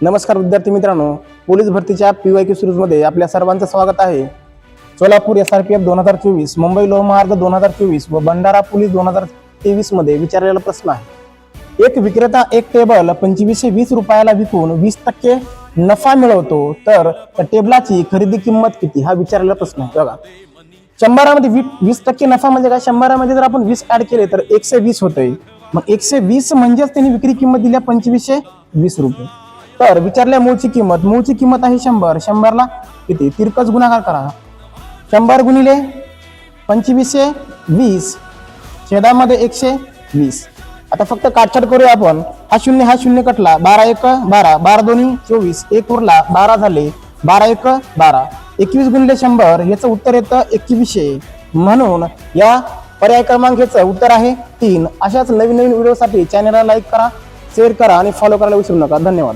नमस्कार विद्यार्थी मित्रांनो पोलीस भरतीच्या पी वाय क्यू मध्ये आपल्या सर्वांचं स्वागत आहे. Solapur S R P F दोन हजार चोवीस मुंबई लोहमार्ग दोन हजार चोवीस व भंडारा पोलीस दोन हजार तेवीसमध्ये विचारलेला प्रश्न आहे. एक विक्रेता एक टेबल पंचवीसशे वीस रुपयाला विकून वीस टक्के नफा मिळवतो तर त्या टेबलाची खरेदी किंमत किती? हा विचारलेला प्रश्न आहे. बघा. शंभरामध्ये वीस टक्के नफा म्हणजे काय? शंभरामध्ये जर आपण वीस ऍड केले तर एकशे वीस होते मग एकशे वीस म्हणजेच त्यांनी विक्री किंमत दिली पंचवीसशे वीस रुपये. तर विचारल्या मूळची किंमत मूळची किंमत आहे शंभर. शंभरला किती? तिरकस गुणाकार करा. शंभर गुणिले पंचवीसशे वीस. छेदामध्ये एकशे वीस. आता फक्त काटछाट करूया आपण. हा शून्य हा शून्य कटला. बारा एक बारा. बारा दोन्ही चोवीस. एक उरला. बारा झाले. बारा एक बारा. एकवीस गुणिले शंभर याचं उत्तर येतं एकवीसशे. म्हणून या पर्याय क्रमांकाचं उत्तर आहे तीन. अशाच नवीन नवीन व्हिडिओसाठी चॅनलला लाईक करा शेअर करा आणि फॉलो करायला विसरू नका. धन्यवाद.